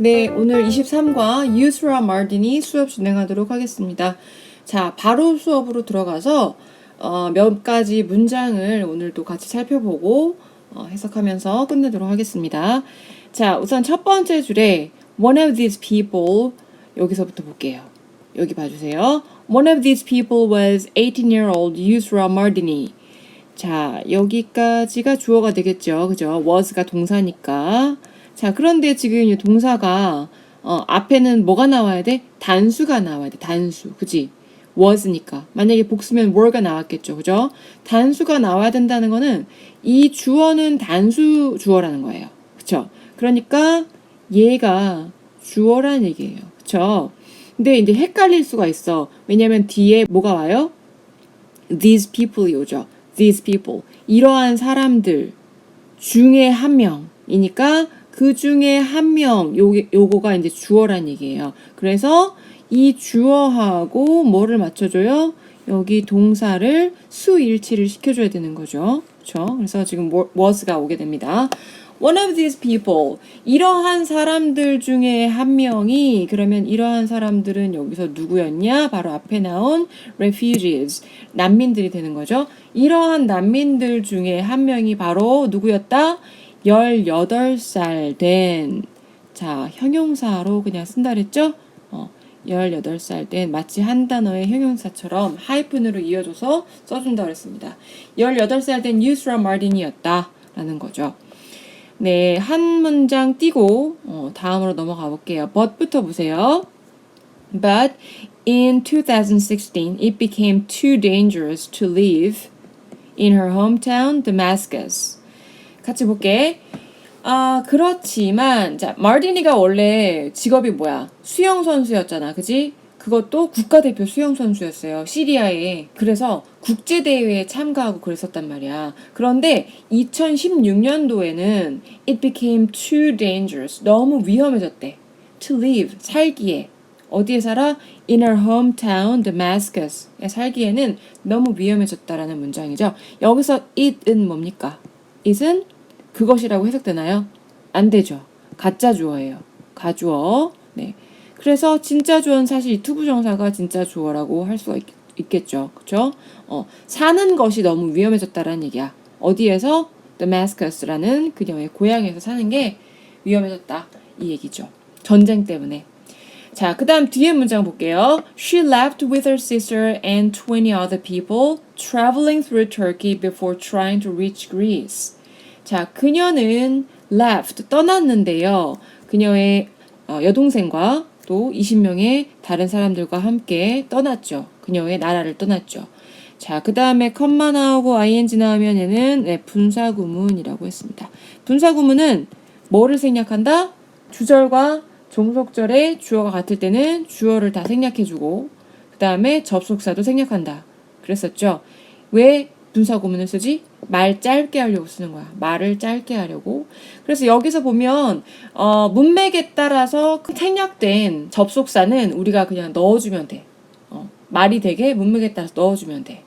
네, 오늘 23과 유스라 마르디니 수업 진행하도록 하겠습니다. 자, 바로 수업으로 들어가서 어, 몇 가지 문장을 오늘도 같이 살펴보고 어, 해석하면서 끝내도록 하겠습니다. 자, 우선 첫 번째 줄에 one of these people 여기서부터 볼게요. 여기 봐주세요. One of these people was 18-year-old Yusra Mardini. 자, 여기까지가 주어가 되겠죠. 그죠? was가 동사니까. 자, 그런데 지금 이 동사가 어, 앞에는 뭐가 나와야 돼? 단수가 나와야 돼. 단수. 그지? was니까. 만약에 복수면 were가 나왔겠죠. 그죠? 단수가 나와야 된다는 거는 이 주어는 단수 주어라는 거예요. 그쵸? 그러니까 얘가 주어라는 얘기예요. 그쵸? 근데 이제 헷갈릴 수가 있어. 왜냐면 뒤에 뭐가 와요? these people이 오죠. these people. 이러한 사람들 중에 한 명이니까 그 중에 한 명, 요, 요거가 이제 주어란 얘기예요. 그래서 이 주어하고 뭐를 맞춰줘요? 여기 동사를 수일치를 시켜줘야 되는 거죠. 그렇죠? 그래서 지금 뭐- was가 오게 됩니다. One of these people, 이러한 사람들 중에 한 명이 그러면 이러한 사람들은 여기서 누구였냐? 바로 앞에 나온 refugees, 난민들이 되는 거죠. 이러한 난민들 중에 한 명이 바로 누구였다? 18살 된, 자, 형용사로 그냥 쓴다 그랬죠? 어, 18살 된 마치 한 단어의 형용사처럼 하이픈으로 이어줘서 써준다 그랬습니다. 18살 된 유스라 마르딘이었다 라는 거죠. 네, 한 문장 띄고 어, 다음으로 넘어가 볼게요. but부터 보세요. But in 2016, it became too dangerous to live in her hometown, Damascus. 같이 볼게. 아, 그렇지만, 자, 마르디니가 원래 직업이 뭐야? 수영 선수였잖아. 그지? 그것도 국가대표 수영 선수였어요. 시리아에. 그래서 국제대회에 참가하고 그랬었단 말이야. 그런데 2016년도에는 it became too dangerous. 너무 위험해졌대. to live. 살기에. 어디에 살아? In her hometown, Damascus에 살기에는 너무 위험해졌다라는 문장이죠. 여기서 it은 뭡니까? it은 그것이라고 해석되나요? 안 되죠. 가짜 주어예요. 가주어. 네. 그래서 진짜 주어는 사실 이 투부 정사가 진짜 주어라고 할 수가 있, 겠죠 그쵸? 어, 사는 것이 너무 위험해졌다라는 얘기야. 어디에서? Damascus라는 그녀의 고향에서 사는 게 위험해졌다. 이 얘기죠. 전쟁 때문에. 자, 그 다음 뒤에 문장 볼게요. She left with her sister and 20 other people traveling through Turkey before trying to reach Greece. 자, 그녀는 left, 떠났는데요. 그녀의 어, 여동생과 또 20명의 다른 사람들과 함께 떠났죠. 그녀의 나라를 떠났죠. 자, 그 다음에 컴마 나오고 ing 나오면 얘는 네, 분사구문이라고 했습니다. 분사구문은 뭐를 생략한다? 주절과 종속절의 주어가 같을 때는 주어를 다 생략해주고 그 다음에 접속사도 생략한다. 그랬었죠. 왜 분사 구문을 쓰지? 말 짧게 하려고 쓰는 거야. 말을 짧게 하려고. 그래서 여기서 보면 어, 문맥에 따라서 생략된 접속사는 우리가 그냥 넣어주면 돼. 어, 말이 되게 문맥에 따라서 넣어주면 돼.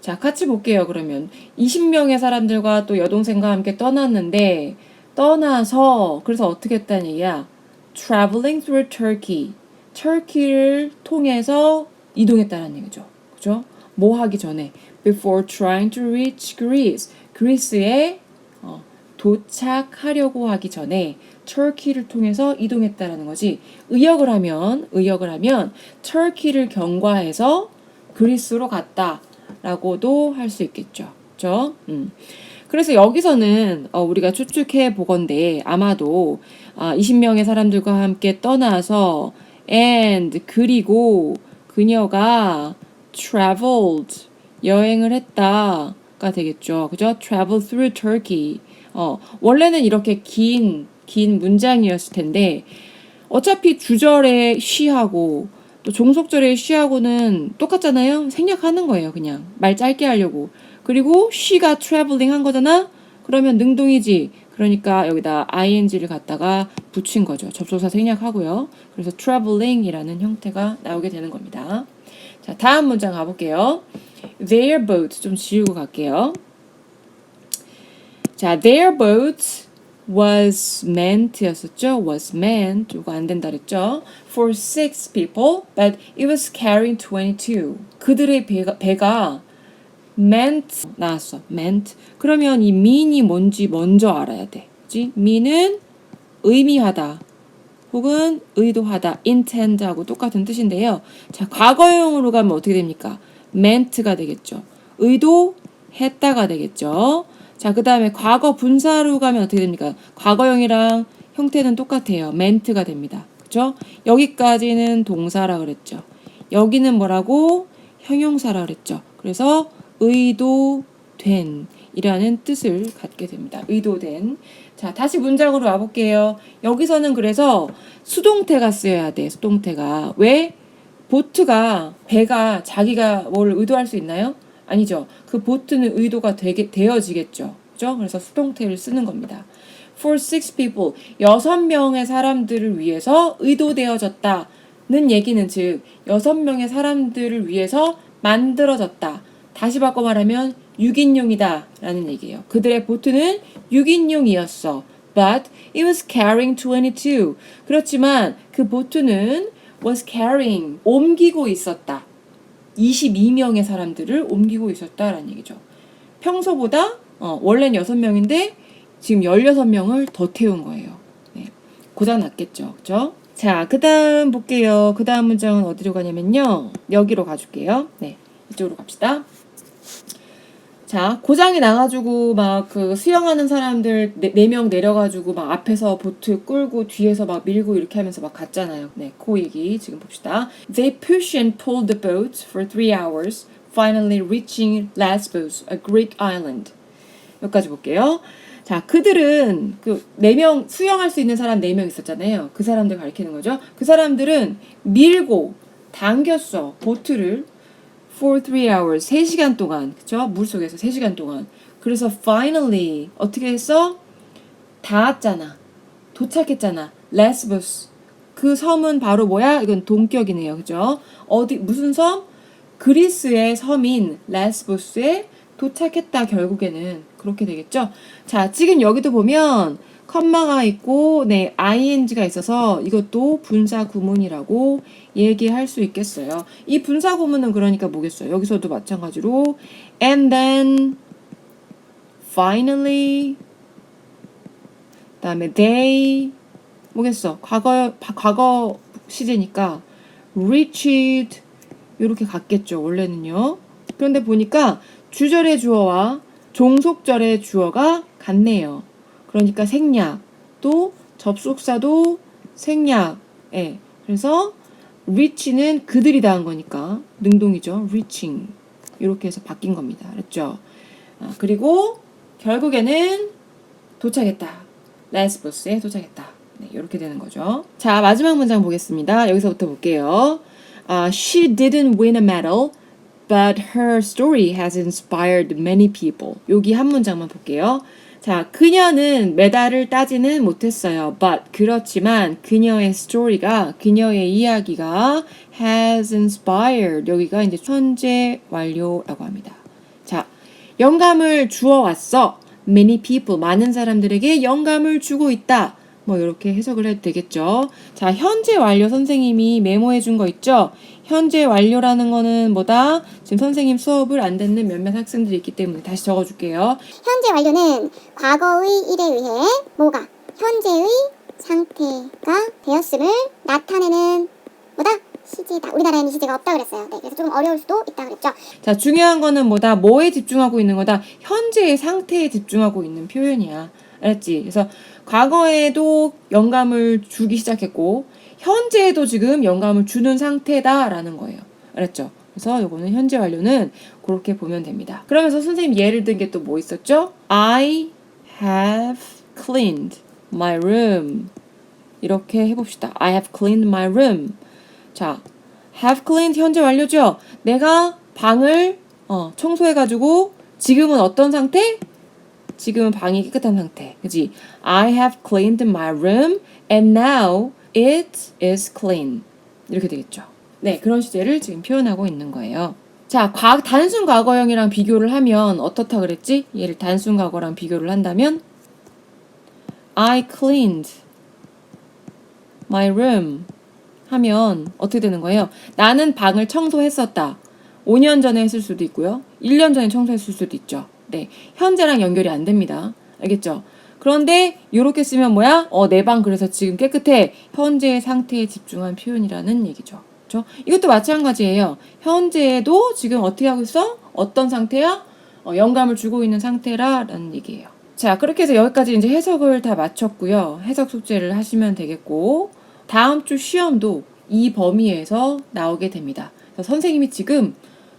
자, 같이 볼게요. 그러면 20명의 사람들과 또 여동생과 함께 떠났는데 떠나서 그래서 어떻게 했다는 얘기야? traveling through Turkey. 터키를 통해서 이동했다는 얘기죠. 그죠? 뭐 하기 전에 before trying to reach Greece. 그리스에 어, 도착하려고 하기 전에 터키를 통해서 이동했다라는 거지. 의역을 하면 의역을 하면 터키를 경과해서 그리스로 갔다라고도 할 수 있겠죠. 그죠? 음. 그래서 여기서는 어, 우리가 추측해 보건데 아마도 아, 20명의 사람들과 함께 떠나서 and 그리고 그녀가 traveled 여행을 했다가 되겠죠. 그죠? travel through Turkey. 어, 원래는 이렇게 긴, 긴 문장이었을 텐데, 어차피 주절에 she하고, 또 종속절에 she하고는 똑같잖아요? 생략하는 거예요, 그냥. 말 짧게 하려고. 그리고 she가 traveling 한 거잖아? 그러면 능동이지. 그러니까 여기다 ing를 갖다가 붙인 거죠. 접속사 생략하고요. 그래서 traveling이라는 형태가 나오게 되는 겁니다. 자, 다음 문장 가볼게요. Their boat 좀 지우고 갈게요. 자, their boat was meant였었죠. was meant. 이거 안 된다 그랬죠. For six people, but it was carrying 22. 그들의 배가, 배가 meant 나왔어. meant. 그러면 이 mean이 뭔지 먼저 알아야 돼. 그지? mean은 의미하다. 혹은 의도하다. intend하고 똑같은 뜻인데요. 자, 과거형으로 가면 어떻게 됩니까? meant가 되겠죠. 의도했다가 되겠죠. 자, 그 다음에 과거 분사로 가면 어떻게 됩니까? 과거형이랑 형태는 똑같아요. meant가 됩니다. 그죠? 여기까지는 동사라 그랬죠. 여기는 뭐라고? 형용사라 그랬죠. 그래서 의도된 이라는 뜻을 갖게 됩니다. 의도된. 자, 다시 문장으로 와볼게요. 여기서는 그래서 수동태가 쓰여야 돼, 수동태가. 왜? 보트가, 배가 자기가 뭘 의도할 수 있나요? 아니죠. 그 보트는 의도가 되게, 되어지겠죠. 그죠? 그래서 수동태를 쓰는 겁니다. For six people, 여섯 명의 사람들을 위해서 의도되어졌다 는 얘기는 즉, 여섯 명의 사람들을 위해서 만들어졌다. 다시 바꿔 말하면 6인용이다 라는 얘기예요. 그들의 보트는 6인용이었어. But it was carrying 22. 그렇지만 그 보트는 was carrying, 옮기고 있었다. 22명의 사람들을 옮기고 있었다라는 얘기죠. 평소보다 어, 원래는 6명인데 지금 16명을 더 태운 거예요. 네. 고장 났겠죠. 그죠? 자, 그 다음 볼게요. 그 다음 문장은 어디로 가냐면요. 여기로 가줄게요. 네. 이쪽으로 갑시다. 자, 고장이 나가지고 막 그 수영하는 사람들 네 명 내려가지고 막 앞에서 보트 끌고 뒤에서 막 밀고 이렇게 하면서 막 갔잖아요. 네, 그 얘기 지금 봅시다. They push and pulled the boat for three hours, finally reaching Lesbos, a Greek island. 여기까지 볼게요. 자, 그들은 그 네 명 수영할 수 있는 사람 네 명 있었잖아요. 그 사람들 가리키는 거죠. 그 사람들은 밀고 당겼어 보트를 for three hours 3시간 동안 그쵸? 물속에서 3시간 동안 그래서 finally 어떻게 했어? 닿았잖아 도착했잖아 레스보스 그 섬은 바로 뭐야? 이건 동격이네요 그죠? 어디 무슨 섬? 그리스의 섬인 레스보스에 도착했다 결국에는 그렇게 되겠죠? 자 지금 여기도 보면 컴마가 있고 네 ing가 있어서 이것도 분사 구문이라고 얘기할 수 있겠어요. 이 분사 구문은 그러니까 뭐겠어요? 여기서도 마찬가지로 and then finally 그다음에 they 뭐겠어? 과거 바- 과거 시제니까 reached 이렇게 갔겠죠. 원래는요. 그런데 보니까 주절의 주어와 종속절의 주어가 같네요. 그러니까 생략 또 접속사도 생략. 예. 그래서 reach는 그들이 다 한 거니까 능동이죠. reaching. 이렇게 해서 바뀐 겁니다. 그랬죠? 아, 그리고 결국에는 도착했다. 레스보스에 도착했다. 네, 이렇게 되는 거죠. 자, 마지막 문장 보겠습니다. 여기서부터 볼게요. 아, she didn't win a medal, but her story has inspired many people. 여기 한 문장만 볼게요. 자, 그녀는 메달을 따지는 못했어요. But 그렇지만 그녀의 스토리가 그녀의 이야기가 has inspired 여기가 이제 현재 완료라고 합니다. 자, 영감을 주어 왔어. Many people 많은 사람들에게 영감을 주고 있다. 뭐 이렇게 해석을 해도 되겠죠. 자, 현재 완료 선생님이 메모해 준 거 있죠? 현재 완료라는 거는 뭐다? 지금 선생님 수업을 안 듣는 몇몇 학생들이 있기 때문에 다시 적어 줄게요. 현재 완료는 과거의 일에 의해 뭐가 현재의 상태가 되었음을 나타내는 뭐다 시제다. 우리나라에는 시제가 없다 그랬어요. 네, 그래서 조금 어려울 수도 있다 그랬죠. 자, 중요한 거는 뭐다? 뭐에 집중하고 있는 거다? 현재의 상태에 집중하고 있는 표현이야. 알았지? 그래서 과거에도 영감을 주기 시작했고, 현재에도 지금 영감을 주는 상태다라는 거예요. 알았죠? 그래서 요거는 현재 완료는 그렇게 보면 됩니다. 그러면서 선생님 예를 든 게 또 뭐 있었죠? I have cleaned my room. 이렇게 해봅시다. I have cleaned my room. 자, have cleaned 현재 완료죠? 내가 방을 어, 청소해가지고 지금은 어떤 상태? 지금은 방이 깨끗한 상태. 그지? I have cleaned my room and now it is clean. 이렇게 되겠죠. 네, 그런 시제를 지금 표현하고 있는 거예요. 자, 과, 단순 과거형이랑 비교를 하면 어떻다 그랬지? 얘를 단순 과거랑 비교를 한다면 I cleaned my room 하면 어떻게 되는 거예요? 나는 방을 청소했었다. 5년 전에 했을 수도 있고요. 1년 전에 청소했을 수도 있죠. 네. 현재랑 연결이 안 됩니다. 알겠죠? 그런데 이렇게 쓰면 뭐야? 어, 내 방 그래서 지금 깨끗해. 현재의 상태에 집중한 표현이라는 얘기죠. 그렇죠? 이것도 마찬가지예요. 현재에도 지금 어떻게 하고 있어? 어떤 상태야? 어, 영감을 주고 있는 상태라라는 얘기예요. 자, 그렇게 해서 여기까지 이제 해석을 다 마쳤고요. 해석 숙제를 하시면 되겠고 다음 주 시험도 이 범위에서 나오게 됩니다. 선생님이 지금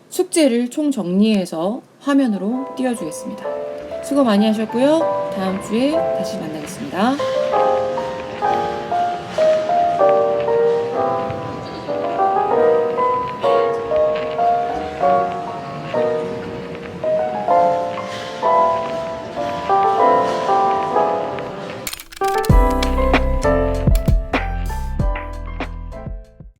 숙제를 총 정리해서 화면으로 띄워주겠습니다. 수고 많이 하셨고요. 다음 주에 다시 만나겠습니다.